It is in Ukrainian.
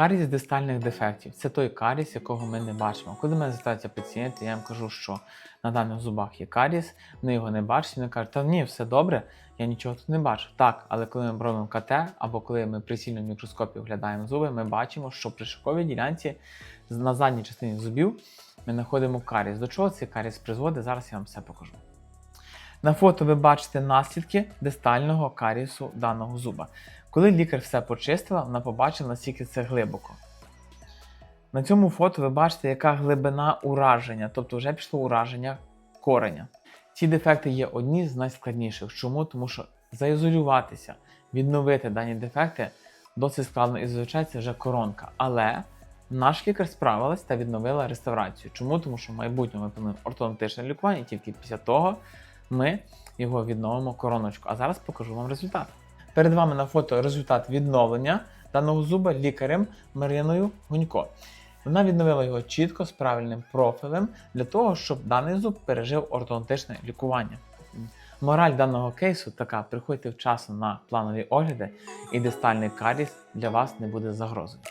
Каріс дистальних дефектів це той каріс, якого ми не бачимо. Коли мене звертаються пацієнти, я їм кажу, що на даних зубах є каріс, вони його не бачать, вони кажуть, та ні, все добре, я нічого тут не бачу. Так, але коли ми робимо КТ або коли ми при сильному мікроскопі оглядаємо зуби, ми бачимо, що при шоковій ділянці на задній частині зубів ми знаходимо каріс. До чого цей каріс призводить? Зараз я вам все покажу. На фото ви бачите наслідки дистального карісу даного зуба. Коли лікар все почистила, вона побачила, наскільки це глибоко. На цьому фото ви бачите, яка глибина ураження, тобто вже пішло ураження кореня. Ці дефекти є одні з найскладніших. Чому? Тому що заізолюватися, відновити дані дефекти досить складно і зазвичай це вже коронка. Але наш лікар справилась та відновила реставрацію. Чому? Тому що в майбутньому ми плануємо ортодонтичне лікування, і тільки після того ми його відновимо короночку. А зараз покажу вам результат. Перед вами на фото результат відновлення даного зуба лікарем Мар'яною Гунько. Вона відновила його чітко з правильним профілем для того, щоб даний зуб пережив ортодонтичне лікування. Мораль даного кейсу така: приходьте вчасно на планові огляди, і дистальний каріс для вас не буде загрозою.